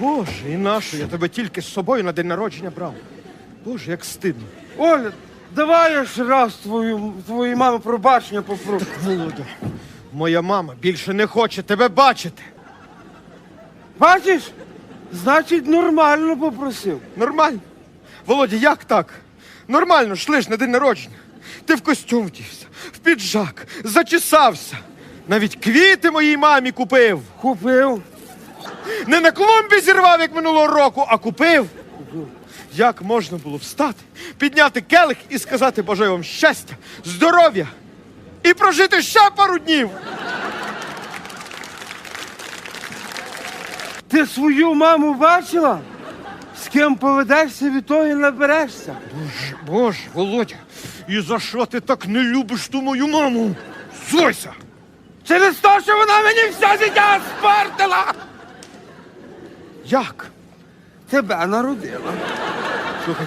Боже, і нащо я тебе тільки з собою на день народження брав? Боже, як стидно. Оля, давай я ще раз твою, твоїй мамі пробачення попрошу. Володя, моя мама більше не хоче тебе бачити. Бачиш? Значить, нормально попросив. Нормально. Володя, як так? Нормально, шли ж на день народження. Ти в костюм вдівся, в піджак, зачесався. Навіть квіти моїй мамі купив. Купив. Не на клумбі зірвав, як минулого року, а купив. Як можна було встати, підняти келих і сказати Бажаю вам щастя, здоров'я і прожити ще пару днів. Ти свою маму бачила? З ким поведешся, від того і наберешся. Боже, Боже, Володя, і за що ти так не любиш ту мою маму? Зойся! Через те, що вона мені все життя спортила. Як? Тебе народила. Слухай,